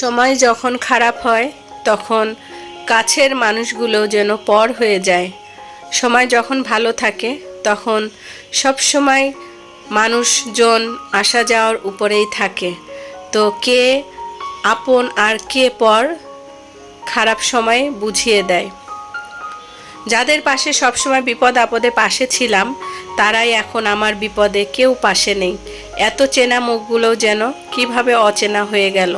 সময় যখন খারাপ হয়, তখন কাছের মানুষগুলো যেন পর হয়ে যায়। সময় যখন ভালো থাকে, তখন সব সময় মানুষজন আসা যাওয়ার উপরেই থাকে। তো কে আপন আর কে পর খারাপ সময়ে বুঝিয়ে দেয়। যাদের পাশে সবসময় বিপদ আপদে পাশে ছিলাম, তারাই এখন আমার বিপদে কেউ পাশে নেই। এত চেনা মুখগুলো যেন কীভাবে অচেনা হয়ে গেল।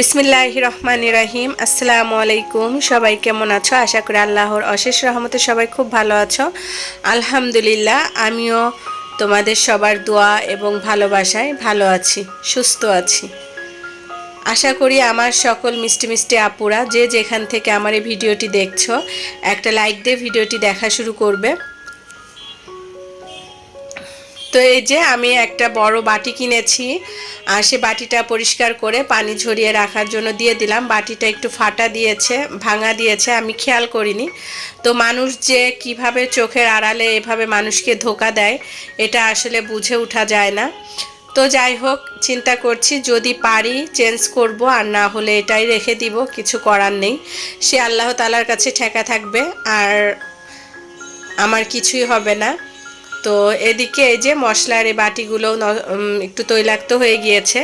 বিসমিল্লাহ রহমান রাহিম। আসসালামু আলাইকুম। সবাই কেমন আছো? আশা করি আল্লাহর অশেষ রহমতে সবাই খুব ভালো আছো। আলহামদুলিল্লাহ, আমিও তোমাদের সবার দোয়া এবং ভালোবাসায় ভালো আছি, সুস্থ আছি। আশা করি আমার সকল মিষ্টি মিষ্টি আপুরা যে যেখান থেকে আমার এই ভিডিওটি দেখছ, একটা লাইক দিয়ে ভিডিওটি দেখা শুরু করবে। তো এই যে আমি একটা বড় বাটি কিনেছি, আর সে বাটিটা পরিষ্কার করে পানি ঝরিয়ে রাখার জন্য দিয়ে দিলাম। বাটিটা একটু ফাটা দিয়েছে, ভাঙা দিয়েছে, আমি খেয়াল করিনি। তো মানুষ যে কীভাবে চোখের আড়ালে এভাবে মানুষকে ধোকা দেয়, এটা আসলে বুঝে ওঠা যায় না। তো যাই হোক, চিন্তা করছি যদি পারি চেঞ্জ করব, আর না হলে এটাই রেখে দিব, কিছু করার নেই। সে আল্লাহ তালার কাছে ঠেকা থাকবে, আর আমার কিছুই হবে না। তো এদিকে এই যে মশলার এই বাটিগুলো একটু তৈলাক্ত হয়ে গিয়েছে।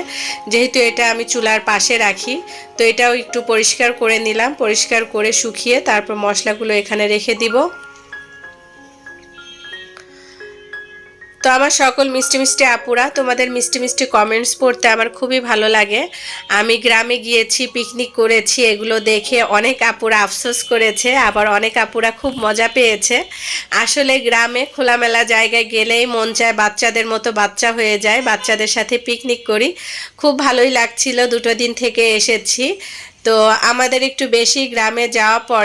যেহেতু এটা আমি চুলার পাশে রাখি, তো এটাও একটু পরিষ্কার করে নিলাম, পরিষ্কার করে শুকিয়ে তারপর মশলাগুলো এখানে রেখে দিব। আমার সকল মিষ্টি মিষ্টি আপুরা, তোমাদের মিষ্টি মিষ্টি কমেন্টস পড়তে আমার খুবই ভালো লাগে। আমি গ্রামে গিয়েছি পিকনিক করেছি, এগুলো দেখে অনেক আপুরা আফসোস করেছে, আবার অনেক আপুরা খুব মজা পেয়েছে। আসলে গ্রামে খোলামেলা জায়গায় গেলেই মন চায় বাচ্চাদের মতো বাচ্চা হয়ে যায়, বাচ্চাদের সাথে পিকনিক করি। খুব ভালোই লাগছিল, দুটো দিন থেকে এসেছি। তো আমাদের একটু বেশি গ্রামে যাওয়া পর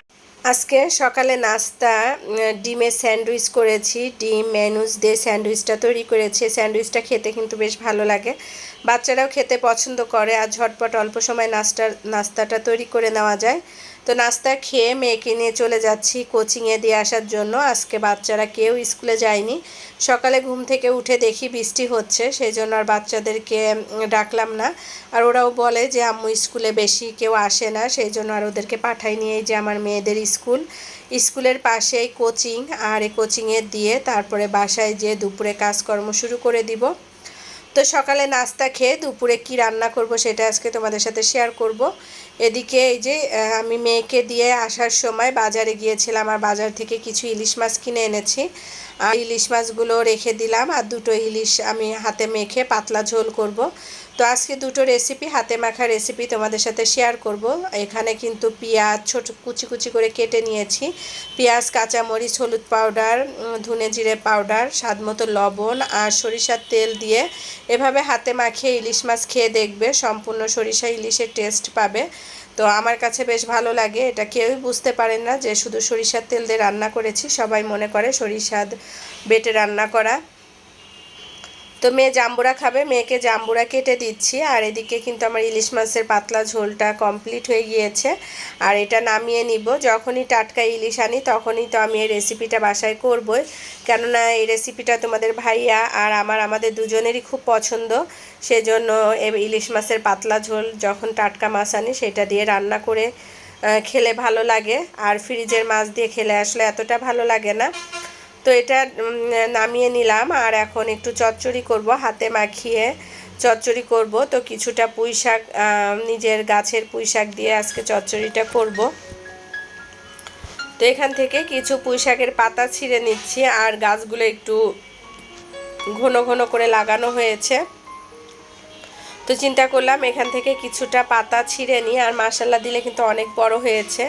আজকে সকালে নাস্তা ডিমের স্যান্ডউইচ করেছি, ডিম ম্যানুজ দিয়ে স্যান্ডউইচটা তৈরি করেছি। স্যান্ডউইচটা খেতে কিন্তু বেশ ভালো লাগে। বাচ্চারাও খেতে পছন্দ করে আর ঝটপট অল্প সময় নাস্তা নাস্তাটা তৈরি করে নেওয়া যায়। তো নাস্তা খেয়ে মেয়েকে নিয়ে চলে যাচ্ছি কোচিংয়ে দিয়ে আসার জন্য। আজকে বাচ্চারা কেউ স্কুলে যায়নি। সকালে ঘুম থেকে উঠে দেখি বৃষ্টি হচ্ছে, সেই জন্য আর বাচ্চাদেরকে ডাকলাম না। আর ওরাও বলে যে, আম্মু স্কুলে বেশি কেউ আসে না, সেই জন্য আর ওদেরকে পাঠাই নিয়ে যে আমার মেয়েদের স্কুল। স্কুলের পাশেই কোচিং আর এই কোচিংয়ে দিয়ে তারপরে বাসায় যেয়ে দুপুরে কাজকর্ম শুরু করে দিব। তো সকালে নাস্তা খেয়ে দুপুরে কি রান্না করব সেটা আজকে তোমাদের সাথে শেয়ার করব। এদিকে এই যে আমি মেয়েকে দিয়ে আসার সময় বাজারে গিয়েছিলাম আর বাজার থেকে কিছু ইলিশ মাছ কিনে এনেছি। আর ইলিশ মাছগুলো রেখে দিলাম আর দুটো ইলিশ আমি হাতে মেখে পাতলা ঝোল করব। তো আজকে দুটো রেসিপি হাতে মাখা রেসিপি তোমাদের সাথে শেয়ার করব। এখানে কিন্তু পেঁয়াজ ছোট কুচি কুচি করে কেটে নিয়েছি। পেঁয়াজ, কাঁচামরিচ, হলুদ পাউডার ধনে জিরে পাউডার স্বাদ মতো লবণ আর সরিষার তেল দিয়ে এভাবে হাতে মাখিয়ে ইলিশ মাছ খেয়ে দেখবে, সম্পূর্ণ সরিষা ইলিশের টেস্ট পাবে। তো আমার কাছে বেশ ভালো লাগে, এটা কেউই বুঝতে পারেন না যে শুধু সরিষার তেল দিয়ে রান্না করেছি, সবাই মনে করে সরিষার বেটে রান্না করা। তো মেয়ে জাম্বুরা খাবে, মেয়েকে জাম্বুরা কেটে দিচ্ছি, আর এদিকে কিন্তু আমার ইলিশ মাছের পাতলা ঝোলটা কমপ্লিট হয়ে গিয়েছে, আর এটা নামিয়ে নিব। যখনই টাটকা ইলিশ আনি, তখনই তো আমি এই রেসিপিটা বাসায় করবই। কেননা এই রেসিপিটা তোমাদের ভাইয়া আর আমার, আমাদের দুজনেরই খুব পছন্দ। সেজন্য ইলিশ মাছের পাতলা ঝোল যখন টাটকা মাছ আনি, সেটা দিয়ে রান্না করে খেলে ভালো লাগে। আর ফ্রিজের মাছ দিয়ে খেলে আসলে এতটা ভালো লাগে না। তো এটা নামিয়ে নিলাম আর এখন একটু চচ্চড়ি করব, হাতে মাখিয়ে চচ্চড়ি করব। তো কিছুটা পুঁই শাক নিজের গাছের পুঁই শাক দিয়ে আজকে চচ্চড়িটা করব। তো এখান থেকে কিছু পুঁই শাকের পাতা ছিঁড়ে নিচ্ছি আর গাছগুলো একটু ঘন ঘন করে লাগানো হয়েছে। তো চিন্তা করলাম এখান থেকে কিছুটা পাতা ছিঁড়ে নিই আর মাসাল্লা দিলে কিন্তু অনেক বড় হয়েছে।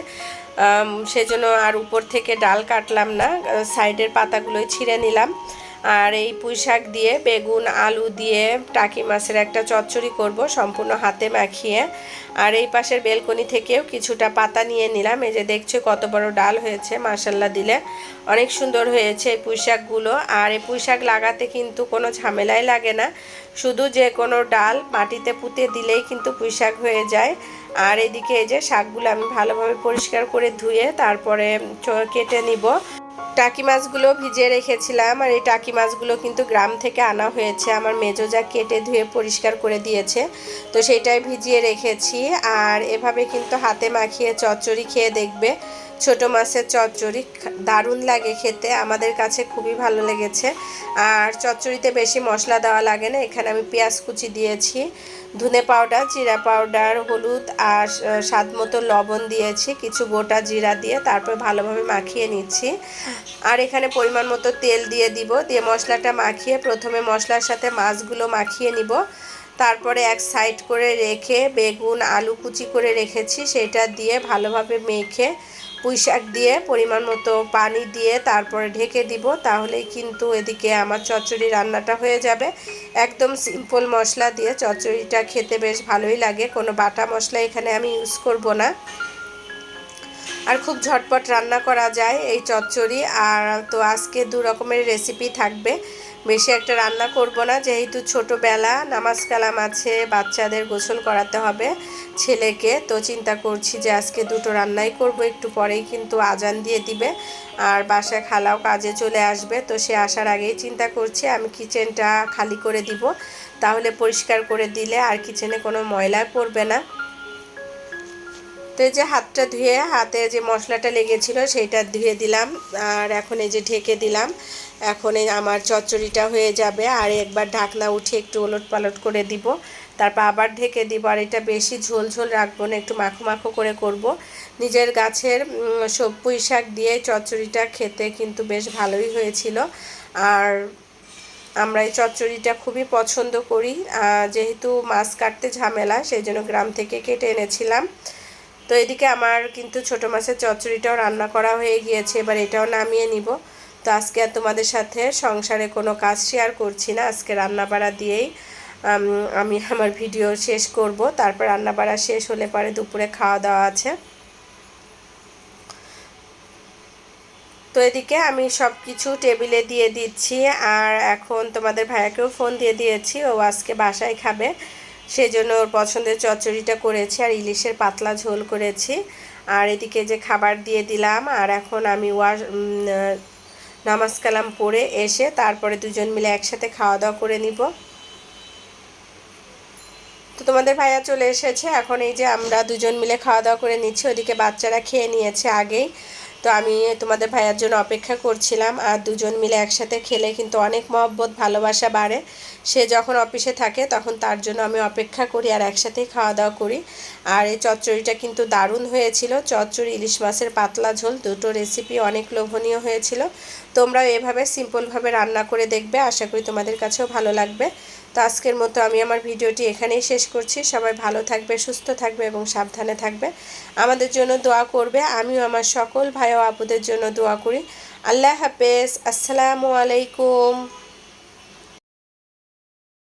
সেজন্য আর উপর থেকে ডাল কাটলাম না সাইডের পাতাগুলোই ছিঁড়ে নিলাম। আর এই পুঁই শাক দিয়ে, বেগুন, আলু দিয়ে, টাকি মাছের একটা চচ্চড়ি করব সম্পূর্ণ হাতে মাখিয়ে। আর এই পাশের বেলকনি থেকেও কিছুটা পাতা নিয়ে নিলাম। এই যে দেখছ কত বড় ডাল হয়েছে মাসাল্লা দিলে। অনেক সুন্দর হয়েছে এই পুঁই শাকগুলো। আর এই পুঁই শাক লাগাতে কিন্তু কোনো ঝামেলাই লাগে না। শুধু যে কোনো ডাল মাটিতে পুঁতে দিলেই কিন্তু পুঁই শাক হয়ে যায়। আর এদিকে এই যে শাকগুলো আমি ভালোভাবে পরিষ্কার করে ধুয়ে তারপরে কেটে নিব। টাকি মাছগুলো ভিজিয়ে রেখেছিলাম আর এই টাকি মাছগুলো কিন্তু গ্রাম থেকে আনা হয়েছে। আমার মেজো যা কেটে ধুয়ে পরিষ্কার করে দিয়েছে, তো সেটাই ভিজিয়ে রেখেছি। আর এভাবে কিন্তু হাতে মাখিয়ে চচ্চড়ি খেয়ে দেখবে ছোট মাছের চচ্চড়ি দারুণ লাগে খেতে, আমাদের কাছে খুবই ভালো লেগেছে। আর চচ্চড়িতে বেশি মশলা দেওয়া লাগে না, এখানে আমি পেঁয়াজ কুচি দিয়েছি, ধনে পাউডার, জিরা পাউডার, হলুদ আর স্বাদ মতো লবণ দিয়েছি, কিছু গোটা জিরা দিয়ে তারপর ভালোভাবে মাখিয়ে নিচ্ছি। আর এখানে পরিমাণ মতো তেল দিয়ে দিব, দিয়ে মশলাটা মাখিয়ে প্রথমে মশলার সাথে মাছগুলো মাখিয়ে নিব। তারপরে এক সাইড করে রেখে বেগুন, আলু কুচি করে রেখেছি, সেটা দিয়ে ভালোভাবে মেখে পুঁই শাক দিয়ে পরিমাণ মতো পানি দিয়ে তারপরে ঢেকে দিব, তাহলেই কিন্তু এদিকে আমার চচ্চড়ি রান্নাটা হয়ে যাবে। একদম সিম্পল মশলা দিয়ে চচ্চড়িটা খেতে বেশ ভালোই লাগে, কোনো বাটা মশলা এখানে আমি ইউজ করব না। আর খুব ঝটপট রান্না করা যায় এই চচ্চড়ি, আর তো আজকে দু রকমের রেসিপি থাকবে। বেশি একটা রান্না করব না, যেহেতু ছোটোবেলা নামাজ কালাম আছে, বাচ্চাদের গোসল করাতে হবে ছেলেকে, তো চিন্তা করছি যে আজকে দুটো রান্নাই করব, একটু পরেই কিন্তু আজান দিয়ে দিবে। আর বাসায় খালাও কাজে চলে আসবে, তো সে আসার আগেই চিন্তা করছি আমি কিচেনটা খালি করে দিব, তাহলে পরিষ্কার করে দিলে আর কিচেনে কোনো ময়লা পড়বে না। তো এই যে হাতটা ধুয়ে হাতে যে মশলাটা লেগেছিল সেইটা ধুয়ে দিলাম, আর এখন এই যে ঢেকে দিলাম, এখন এই আমার চচ্চড়িটা হয়ে যাবে, আর একবার ঢাকনা উঠে একটু ওলট পালট করে দিব, তারপর আবার ঢেকে দিব, আর এটা বেশি ঝোল ঝোল রাখব না, একটু মাখো মাখো করে করব। নিজের গাছের সব পুঁই শাক দিয়ে চচ্চড়িটা খেতে কিন্তু বেশ ভালোই হয়েছিল, আর আমরা এই চচ্চড়িটা খুবই পছন্দ করি যেহেতু মাছ কাটতে ঝামেলা, সেই জন্য গ্রাম থেকে কেটে এনেছিলাম। তো এদিকে আমার কিন্তু ছোটো মাছের চচ্চড়িটাও রান্না করা হয়ে গিয়েছে, এবার এটাও নামিয়ে নিব। তো আজকে আর তোমাদের সাথে সংসারে কোনো কাজ শেয়ার করছি না, আজকে রান্না বাড়া দিয়েই আমি আমার ভিডিও শেষ করব। তারপর রান্না বাড়া শেষ হলে পরে দুপুরে খাওয়া দাওয়া আছে। তো এদিকে আমি সব কিছু টেবিলে দিয়ে দিচ্ছি, আর এখন তোমাদের ভাইয়াকেও ফোন দিয়ে দিয়েছি, ও আজকে বাসায় খাবে। সেই জন্য ওর পছন্দের চচ্চড়িটা করেছি আর ইলিশের পাতলা ঝোল করেছি। আর এদিকে যে খাবার দিয়ে দিলাম, আর এখন আমি ওয়াশ নামাজ কালাম পড়ে এসে তারপরে দুজন মিলে একসাথে খাওয়া দাওয়া করে নিব। তো তোমাদের ভাইয়া চলে এসেছে। এখন এই যে আমরা দুজন মিলে খাওয়া দাওয়া করে নিচ্ছি, ওদিকে বাচ্চারা খেয়ে নিয়েছে আগেই। তো আমি তোমাদের ভাইয়ার জন্য অপেক্ষা করছিলাম আর দুজন মিলে একসাথে খেলে কিন্তু অনেক মহব্বত, ভালোবাসা বাড়ে। সে যখন অফিসে থাকে তখন তার জন্য আমি অপেক্ষা করি আর একসাথেই খাওয়া দাওয়া করি। আর এই চচ্চড়িটা কিন্তু দারুণ হয়েছিল। চচ্চড়ি, ইলিশ মাছের পাতলা ঝোল দুটো রেসিপি অনেক লোভনীয় হয়েছিল। তোমরাও এভাবে সিম্পলভাবে রান্না করে দেখবে। আশা করি তোমাদের কাছেও ভালো লাগবে। তো আজকের মতো আমি আমার ভিডিওটি এখানেই শেষ করছি। সবাই ভালো থাকবে, সুস্থ থাকবে এবং সাবধানে থাকবে। আমাদের জন্য দোয়া করবে। আমিও আমার সকল ভাই ও আপুদের জন্য দোয়া করি। আল্লাহ হাফেজ। আসসালামু আলাইকুম।